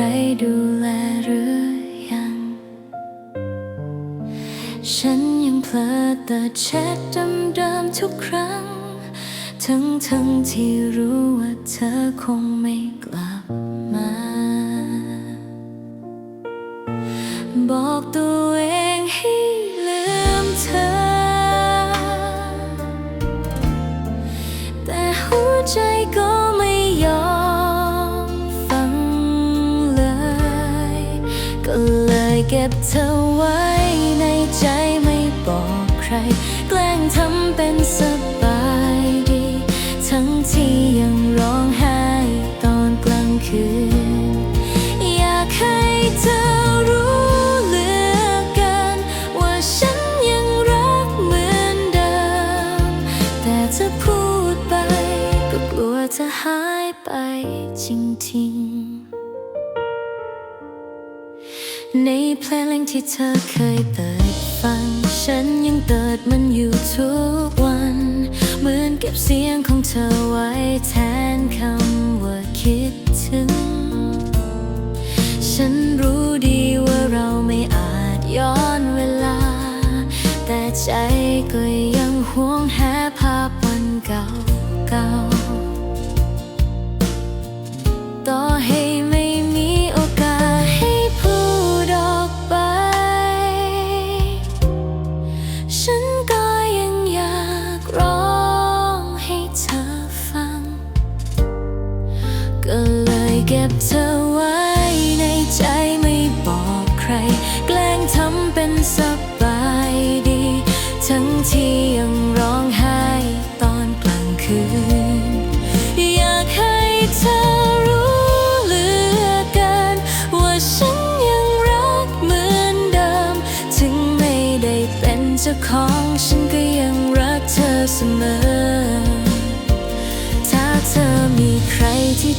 รดูแลหรือยัง ฉันยังเพลอแต่แชทเดิมๆทุกครั้ง ทั้งทั้งที่รู้ว่าเธอคงไม่ เธอไว้ในใจไม่บอกใคร แกล้งทำเป็นสบายดี ทั้งที่ยัง ในเพลงที่เธอเคยเปิดฟัง ฉันยังเปิดมันอยู่ทุกวัน เหมือนเก็บเสียงของเธอไว้แทนคำว่าคิดถึง ฉันรู้ดีว่าเราไม่อาจย้อนเวลา แต่ใจก็ยังห่วงหาภาพวันเก่าๆ ก็เลยเก็บเธอ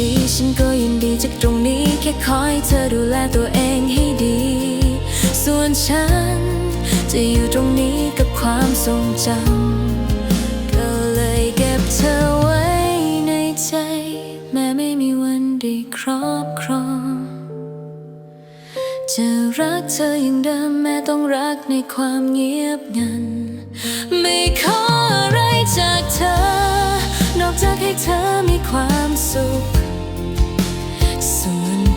ดี ฉันก็ยินดีจากตรงนี้ แค่คอยเธอดูแลตัวเองให้ดี ส่วนฉัน จะอยู่ตรงนี้กับความทรงจำก็เลยเก็บเธอไว้ในใจ แม้ไม่มีวันได้ครอบครอง จะรักเธออย่างเดิมแม้ต้องรักในความเงียบงัน ไม่ขออะไรจากเธอ นอกจากให้เธอมีความสุข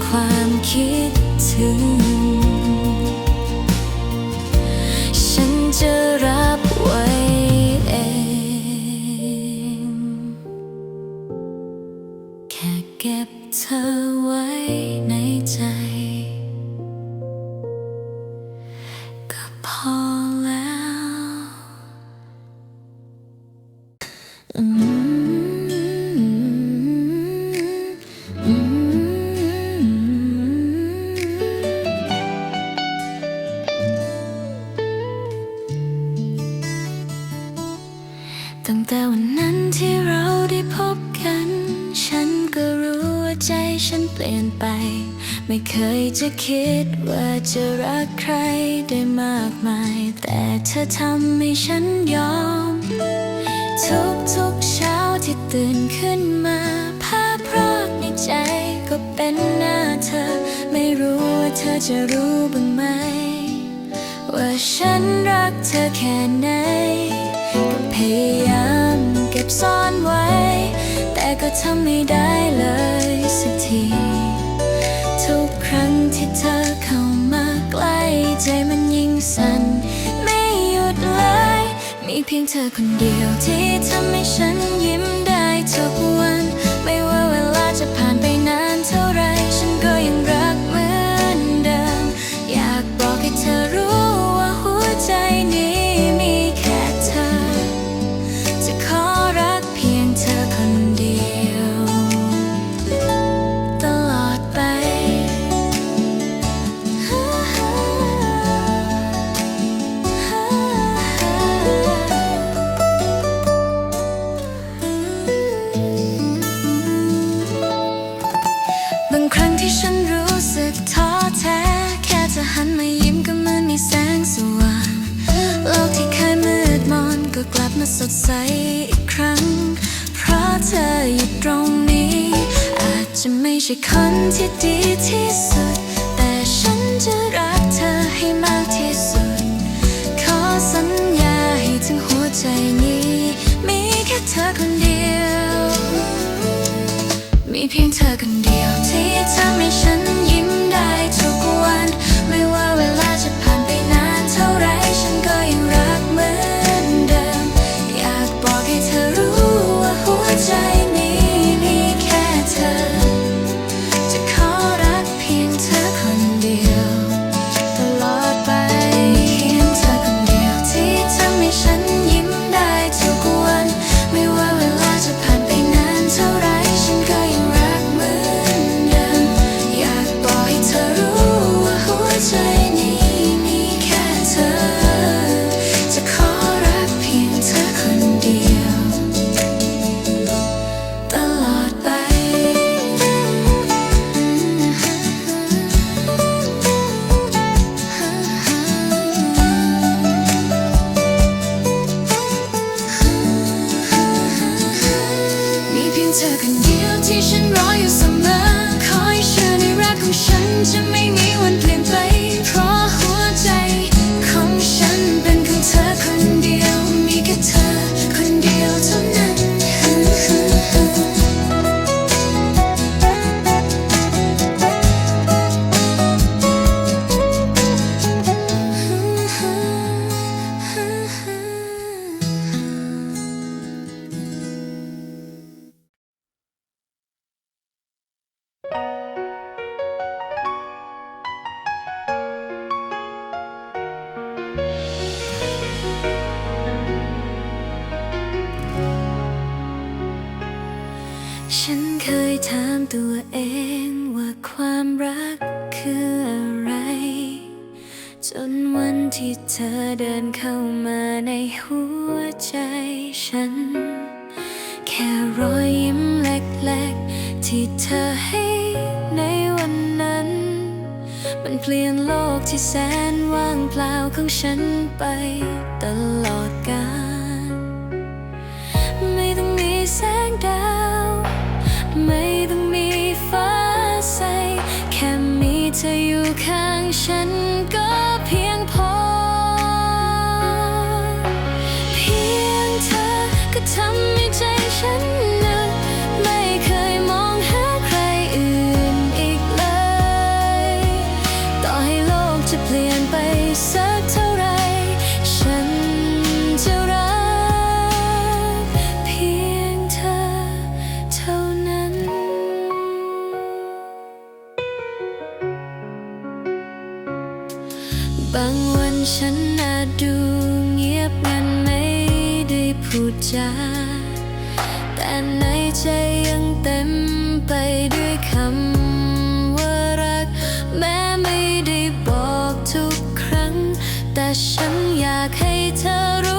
ความคิดถึง ตั้งแต่วันนั้นที่เราได้พบกัน ฉันก็รู้ว่าใจฉันเปลี่ยนไป ไม่เคยจะคิดว่าจะรักใครได้มากมาย แต่เธอทำให้ฉันยอม ทุกทุกเช้าที่ตื่นขึ้นมาภาพพรากในใจก็เป็นหน้าเธอ ไม่รู้ว่าเธอจะรู้บ้างไหม ว่าฉันรักเธอแค่ไหนายามเก็บซ่อนไว้ แต่ก็ทำไม่ได้เลยสักที ทุกครั้งที่เธอเข้ามาใกล้ใจมันยิ่งสั่นไม่หยุดเลย มีเพียงเธอคนเดียวที่ทำให้ฉันยิ้มได้ทุกวัน ไม่ว่าเวลาจะผ่านไปนาน 平常 Operation Rock. ตัวเองว่าความรักคืออะไร จนวันที่เธอเดินเข้ามาในหัวใจฉัน แค่รอยยิ้มเล็กๆ ที่เธอให้ในวันนั้น มันเปลี่ยนโลกที่แสนว่างเปล่าของฉันไปตลอดกาล ฉัน ฉันน่าดูเงียบงันไม่ได้พูดจา แต่ในใจยังเต็มไปด้วยคำว่ารัก แม้ไม่ได้บอกทุกครั้ง แต่ฉันอยากให้เธอรู้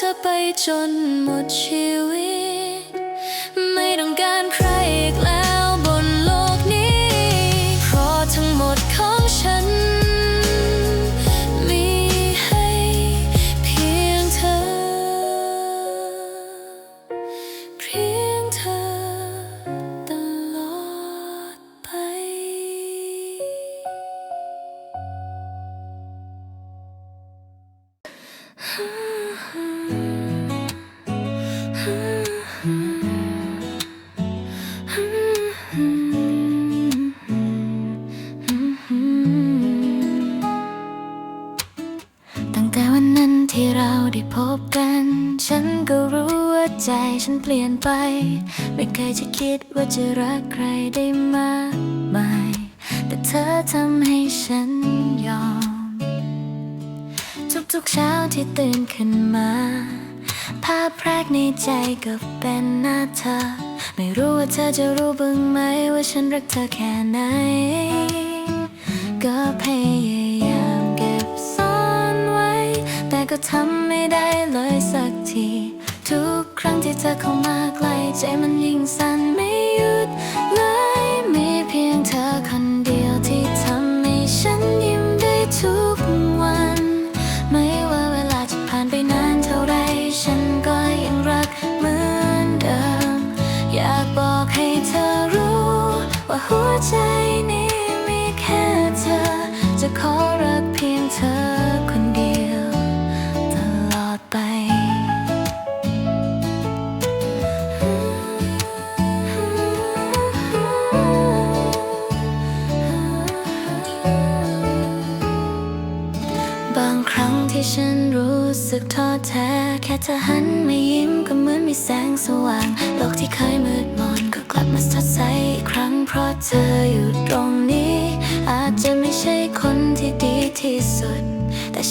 เธอไปจนหมดชีวิต ไม่ต้องการใคร ฉันเปลี่ยนไป ไม่เคยจะคิดว่าจะรักใครได้มากมาย แต่เธอทำให้ฉันยอม ทุกๆเช้าที่ตื่นขึ้นมา ภาพแรกในใจก็เป็นหน้าเธอ ไม่รู้ว่าเธอจะรู้บ้างไหมว่าฉันรักเธอแค่ไหน ก็พยายามเก็บซ่อนไว้ แต่ก็ทำไม่ได้เลยสักที ที่เธอเข้ามาใกล้ใจมันยิ่งสั่นไม่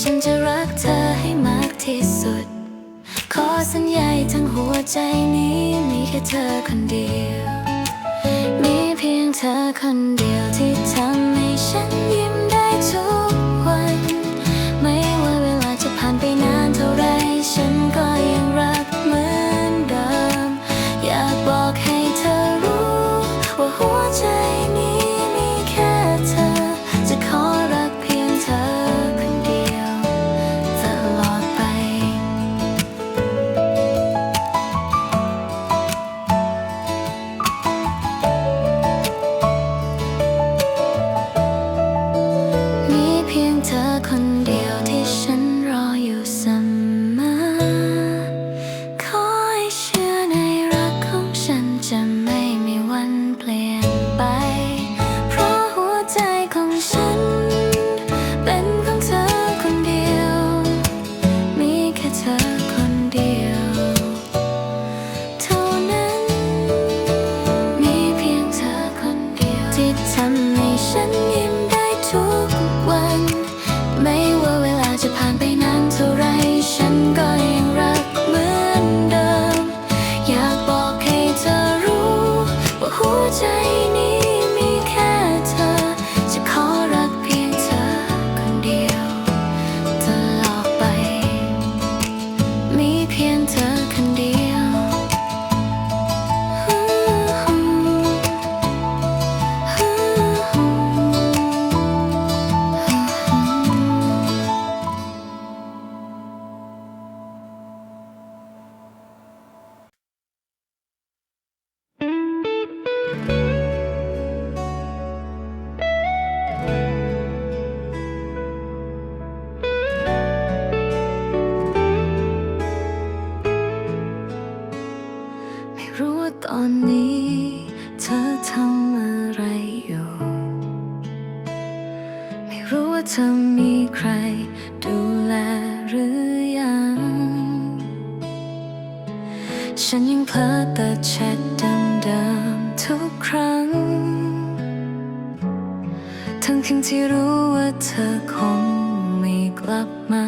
ฉันจะรักเธอให้มากที่สุด ขอสัญญาทั้งหัวใจนี้มีแค่เธอคนเดียว มีเพียงเธอคนเดียวที่ทำให้ฉันยิ้ม ฉันยังเพ้อเปิดแชทเดิมๆทุกครั้ง ทั้งคืที่รู้ว่าเธอคงไม่กลับมา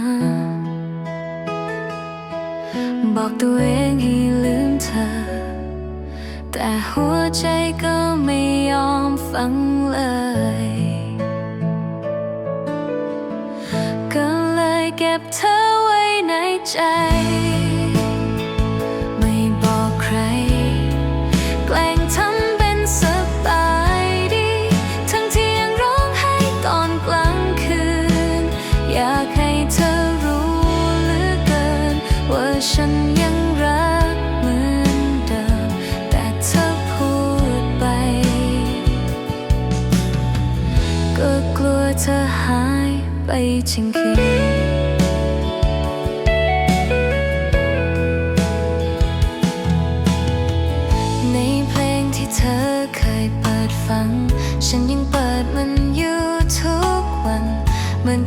บอกตัวเองให้ลืมเธอ แต่หัวใจก็ไม่ยอมฟังเลย ก็เลยเก็บเธอไว้ในใจ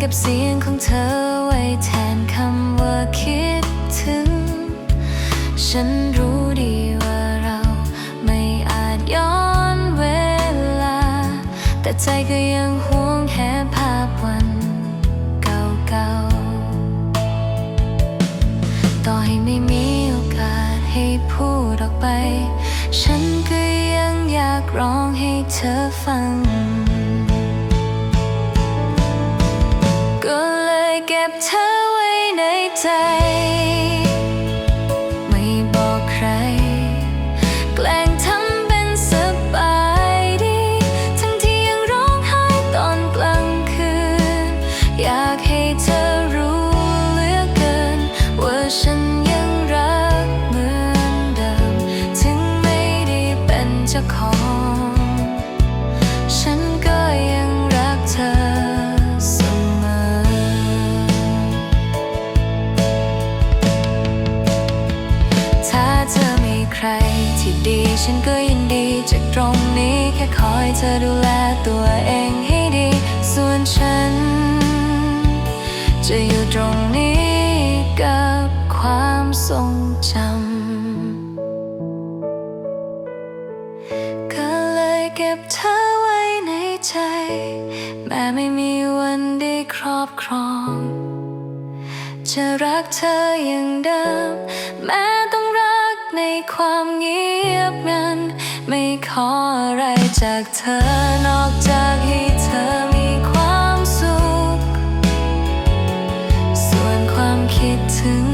กับเสียงของเธอไว้แทนคำว่าคิดถึง ฉันรู้ดีว่าเราไม่อาจย้อนเวลา แต่ใจก็ยัง เก็บเธอไว้ในใจ รที่ดีฉันก็ยินดีจากตรงนี้แค่คอยเธอดูแลตัวเองให้ดี ส่วนฉัน จะอยู่ตรงนี้กับความทรงจำก็เลยเก็บเธอไว้ในใจ แม้ไม่มีวันได้ครอบครอง จะรักเธออย่างเดิมแม้ ในความเงียบงัน ไม่ขออะไรจากเธอนอกจากให้เธอมีความสุข ส่วนความคิดถึง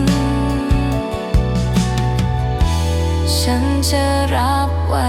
ฉันจะรับไว้